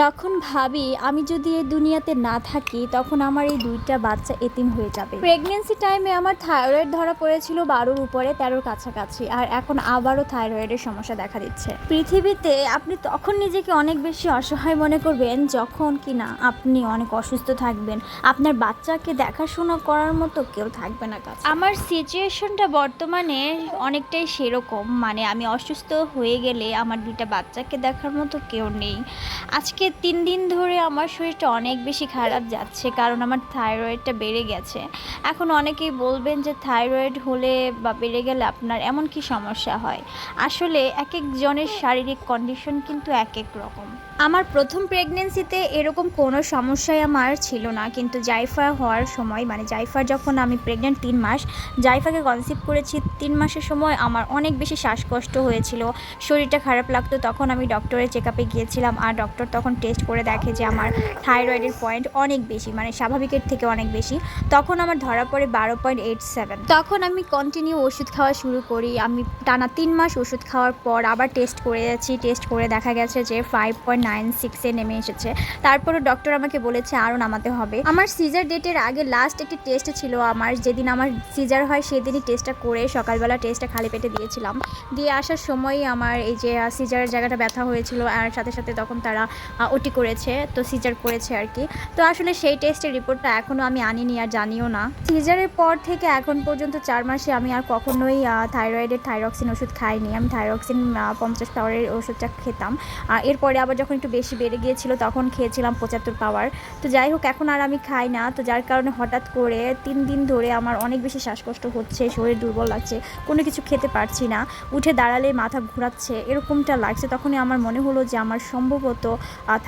যখন ভাবি আমি যদি এই দুনিয়াতে না থাকি, তখন আমার এই দুইটা বাচ্চা এতিম হয়ে যাবে। প্রেগনেন্সি টাইমে আমার থাইরয়েড ধরা পড়েছিল বারোর উপরে, তেরোর কাছাকাছি, আর এখন আবারও থাইরয়েডের সমস্যা দেখা দিচ্ছে। পৃথিবীতে আপনি তখন নিজেকে অনেক বেশি অসহায় মনে করবেন যখন কি না আপনি অনেক অসুস্থ থাকবেন। আপনার বাচ্চাকে দেখাশোনা করার মতো কেউ থাকবে না কাছে। আমার সিচুয়েশনটা বর্তমানে অনেকটাই সেরকম মানে আমি অসুস্থ হয়ে গেলে আমার দুইটা বাচ্চাকে দেখার মতো কেউ নেই। আজকে তিন দিন ধরে আমার শরীরটা অনেক বেশি খারাপ যাচ্ছে, কারণ আমার থাইরয়েডটা বেড়ে গেছে। এখন অনেকেই বলবেন যে থাইরয়েড হলে বা বেড়ে গেলে আপনার এমন কি সমস্যা হয়? আসলে এক একজনের শারীরিক কন্ডিশন কিন্তু এক এক রকম। আমার প্রথম প্রেগনেন্সিতে এরকম কোনো সমস্যাই আমার ছিল না। কিন্তু জাইফা হওয়ার সময় মানে জাইফার যখন আমি প্রেগনেন্ট তিন মাস, জাইফাকে কনসিভ করেছি তিন মাসের সময় আমার অনেক বেশি শ্বাসকষ্ট হয়েছিল। শরীরটা খারাপ লাগতো, তখন আমি ডক্টরের চেক আপে গিয়েছিলাম আর ডক্টর তখন টেস্ট করে দেখে যে আমার থাইরয়েডের পয়েন্ট অনেক বেশি মানে স্বাভাবিকের থেকে অনেক বেশি। তখন আমার ধরা পড়ে বারো পয়েন্ট এইট সেভেন তখন আমি কন্টিনিউ ওষুধ খাওয়া শুরু করি। আমি টানা তিন মাস ওষুধ খাওয়ার পর আবার টেস্ট করে যাচ্ছি। টেস্ট করে দেখা গেছে যে ফাইভ পয়েন্ট নাইন সিক্সে নেমে এসেছে। তারপরে ডক্টর আমাকে বলেছে আরও নামাতে হবে। আমার সিজার ডেটের আগে লাস্ট একটি টেস্ট ছিল আমার। যেদিন আমার সিজার হয়, সেদিনই টেস্টটা করে সকালবেলা টেস্টটা খালি পেটে দিয়েছিলাম। দিয়ে আসার সময়ই আমার এই যে সিজারের জায়গাটা ব্যথা হয়েছিল আর সাথে সাথে তখন তারা ওটি করেছে, তো সিজার করেছে আর কি। তো আসলে সেই টেস্টের রিপোর্টটা এখনও আমি আনিনি আর জানিও না। সিজারের পর থেকে এখন পর্যন্ত চার মাসে আমি আর কখনোই থাইরয়েডের থাইরক্সিন ওষুধ খাইনি। আমি থাইরক্সিন পঞ্চাশ পাওয়ারের ওষুধটা খেতাম। এরপরে আবার যখন একটু বেশি বেড়ে গিয়েছিল, তখন খেয়েছিলাম পঁচাত্তর পাওয়ার। তো যাই হোক, এখন আর আমি খাই না, তো যার কারণে হঠাৎ করে তিন দিন ধরে আমার অনেক বেশি শ্বাসকষ্ট হচ্ছে, শরীর দুর্বল লাগছে, কোনো কিছু খেতে পারছি না। উঠে দাঁড়ালে মাথা ঘোরাচ্ছে, এরকমটা লাগছে, তখনই আমার মনে হলো যে আমার সম্ভবত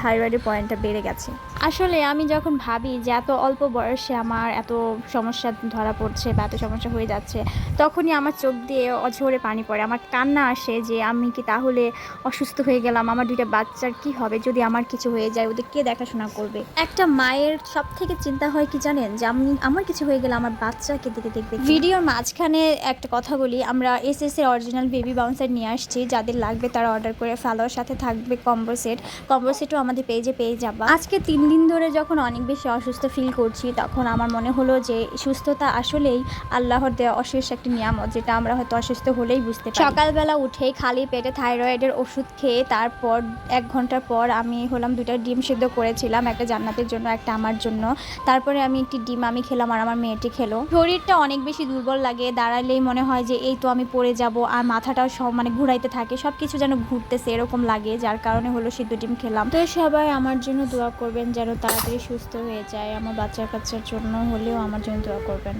থাইরয়েডের পয়েন্টটা বেড়ে গেছে। আসলে আমি যখন ভাবি যে এত অল্প বয়সে আমার এত সমস্যা ধরা পড়ছে বা এত সমস্যা হয়ে যাচ্ছে, তখনই আমার চোখ দিয়ে অঝরে পানি পড়ে। আমার কান্না আসে যে আমি কি তাহলে অসুস্থ হয়ে গেলাম, আমার দুইটা বাচ্চার কি হবে যদি আমার কিছু হয়ে যায়, ওদের কে দেখাশোনা করবে? একটা মায়ের সব থেকে চিন্তা হয় কি জানেন? যে আমি, আমার কিছু হয়ে গেলে আমার বাচ্চাকে দিকে দেখবে ভিডিওর মাঝখানে একটা কথা বলি, আমরা এস এস এর অরিজিনাল বেবি বাউন্সার নিয়ে আসছি, যাদের লাগবে তারা অর্ডার করে ফেলোর সাথে থাকবে কম্বো সেট কম্বো সেটও আমাদের পেজে পেয়ে যাবা। আজকে তিন দিন ধরে যখন অনেক বেশি অসুস্থ ফিল করছি, তখন আমার মনে হলো যে সুস্থতা আসলেই আল্লাহর দেওয়া অশেষ একটি নিয়ামত, যেটা আমরা হয়তো অসুস্থ হলেই বুঝতে পারি। সকালবেলা উঠে খালি পেটে থাইরয়েডের ওষুধ খেয়ে, তারপর এক ঘণ্টার পর আমি হলাম দুইটা ডিম সিদ্ধ করেছিলাম, একটা জান্নাতের জন্য, একটা আমার জন্য। তারপরে আমি একটি ডিম আমি খেলাম আর আমার মেয়েটি খেলো। শরীরটা অনেক বেশি দুর্বল লাগে, দাঁড়ালেই মনে হয় যে এই তো আমি পড়ে যাব আর মাথাটাও সব মানে ঘুরাইতে থাকে সব কিছু যেন ঘুরতেছে এরকম লাগে, যার কারণে হলো সিদ্ধ ডিম খেলাম। তো সবাই আমার জন্য দোয়া করবেন যেন তাড়াতাড়ি সুস্থ হয়ে যায়, আমার বাচ্চা কাচ্চার জন্য হলেও আমার জন্য দোয়া করবেন।